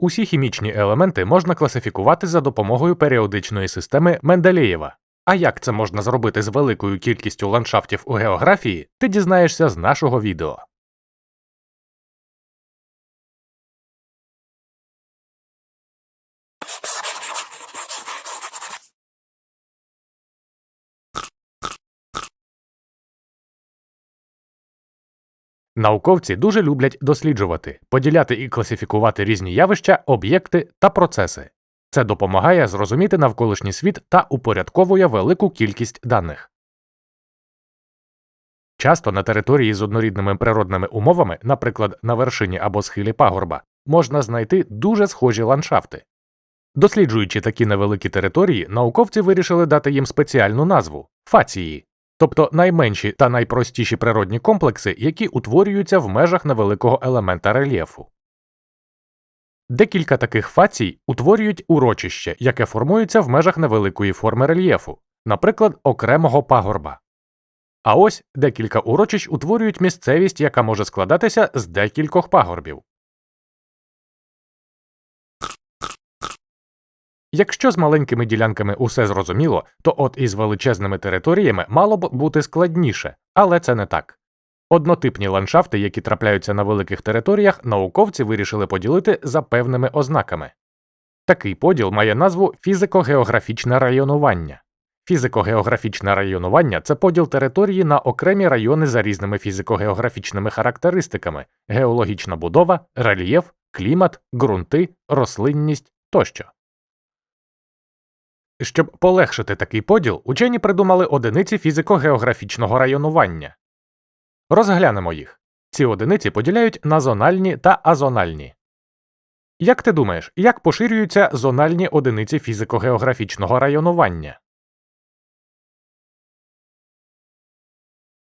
Усі хімічні елементи можна класифікувати за допомогою періодичної системи Менделєєва. А як це можна зробити з великою кількістю ландшафтів у географії, ти дізнаєшся з нашого відео. Науковці дуже люблять досліджувати, поділяти і класифікувати різні явища, об'єкти та процеси. Це допомагає зрозуміти навколишній світ та упорядковує велику кількість даних. Часто на території з однорідними природними умовами, наприклад, на вершині або схилі пагорба, можна знайти дуже схожі ландшафти. Досліджуючи такі невеликі території, науковці вирішили дати їм спеціальну назву фації, тобто найменші та найпростіші природні комплекси, які утворюються в межах невеликого елемента рельєфу. Декілька таких фацій утворюють урочище, яке формується в межах невеликої форми рельєфу, наприклад, окремого пагорба. А ось декілька урочищ утворюють місцевість, яка може складатися з декількох пагорбів. Якщо з маленькими ділянками усе зрозуміло, то от із величезними територіями мало б бути складніше, але це не так. Однотипні ландшафти, які трапляються на великих територіях, науковці вирішили поділити за певними ознаками. Такий поділ має назву фізико-географічне районування. Фізико-географічне районування це поділ території на окремі райони за різними фізико-географічними характеристиками геологічна будова, рельєф, клімат, ґрунти, рослинність тощо. Щоб полегшити такий поділ, учені придумали одиниці фізико-географічного районування. Розглянемо їх. Ці одиниці поділяють на зональні та азональні. Як ти думаєш, як поширюються зональні одиниці фізико-географічного районування?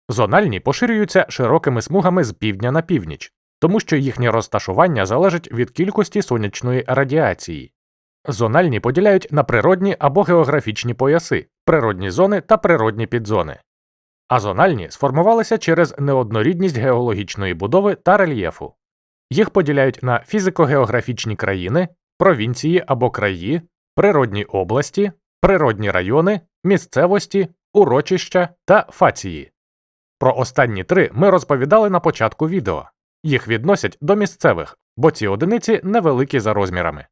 Зональні поширюються широкими смугами з півдня на північ, тому що їхнє розташування залежить від кількості сонячної радіації. Зональні поділяють на природні або географічні пояси, природні зони та природні підзони. Азональні сформувалися через неоднорідність геологічної будови та рельєфу. Їх поділяють на фізико-географічні країни, провінції або краї, природні області, природні райони, місцевості, урочища та фації. Про останні три ми розповідали на початку відео. Їх відносять до місцевих, бо ці одиниці невеликі за розмірами.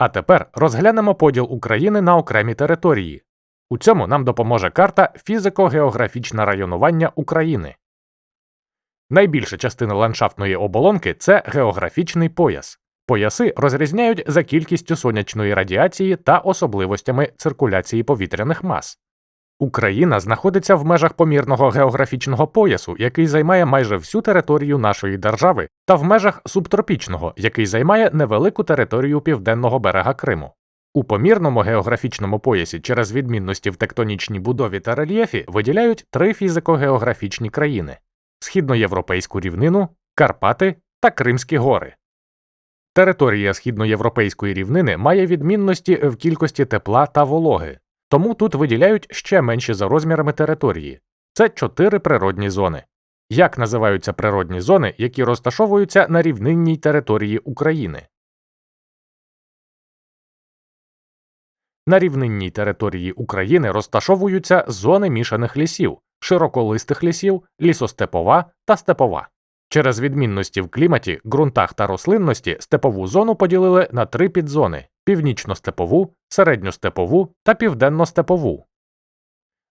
А тепер розглянемо поділ України на окремі території. У цьому нам допоможе карта фізико-географічне районування України. Найбільша частина ландшафтної оболонки це географічний пояс. Пояси розрізняють за кількістю сонячної радіації та особливостями циркуляції повітряних мас. Україна знаходиться в межах помірного географічного поясу, який займає майже всю територію нашої держави, та в межах субтропічного, який займає невелику територію південного берега Криму. У помірному географічному поясі через відмінності в тектонічній будові та рельєфі виділяють три фізико-географічні країни східноєвропейську рівнину, Карпати та Кримські гори. Територія східноєвропейської рівнини має відмінності в кількості тепла та вологи, тому тут виділяють ще менші за розмірами території це чотири природні зони. Як називаються природні зони, які розташовуються на рівнинній території України? На рівнинній території України розташовуються зони мішаних лісів, широколистих лісів, лісостепова та степова. Через відмінності в кліматі, ґрунтах та рослинності степову зону поділили на три підзони північно-степову, середньостепову та південно-степову.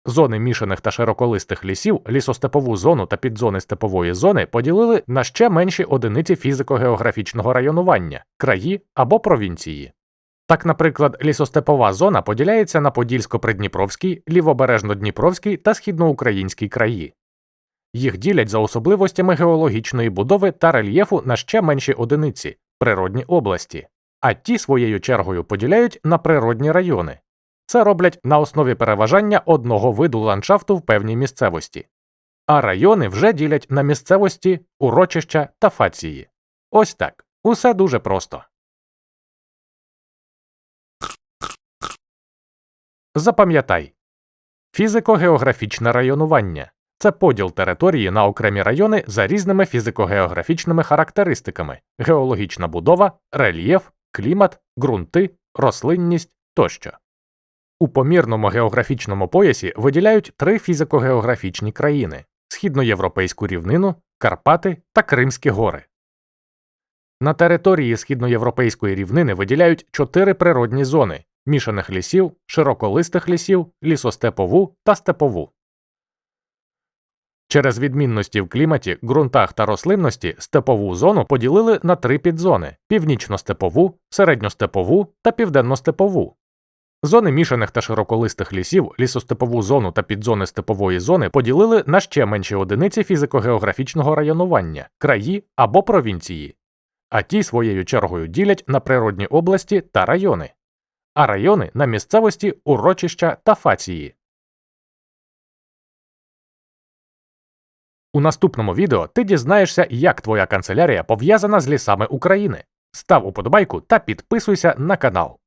Зони мішаних та широколистих лісів, лісостепову зону та підзони степової зони поділили на ще менші одиниці фізико-географічного районування краї або провінції. Так, наприклад, лісостепова зона поділяється на Подільсько-Придніпровський, Лівобережно-Дніпровський та Східноукраїнський краї. Їх ділять за особливостями геологічної будови та рельєфу на ще менші одиниці природні області, а ті своєю чергою поділяють на природні райони. Це роблять на основі переважання одного виду ландшафту в певній місцевості. А райони вже ділять на місцевості, урочища та фації. Ось так. Усе дуже просто. Запам'ятай фізико-географічне районування це поділ території на окремі райони за різними фізико-географічними характеристиками: геологічна будова, рельєф, клімат, ґрунти, рослинність тощо. У помірному географічному поясі виділяють три фізико-географічні країни східноєвропейську рівнину, Карпати та Кримські гори. На території східноєвропейської рівнини виділяють чотири природні зони мішаних лісів, широколистих лісів, лісостепову та степову. Через відмінності в кліматі, ґрунтах та рослинності степову зону поділили на три підзони північно-степову, середньостепову та південно-степову. Зони мішаних та широколистих лісів, лісостепову зону та підзони степової зони поділили на ще менші одиниці фізико-географічного районування краї або провінції, а ті своєю чергою ділять на природні області та райони, а райони на місцевості, урочища та фації. У наступному відео ти дізнаєшся, як твоя канцелярія пов'язана з лісами України. Став уподобайку та підписуйся на канал.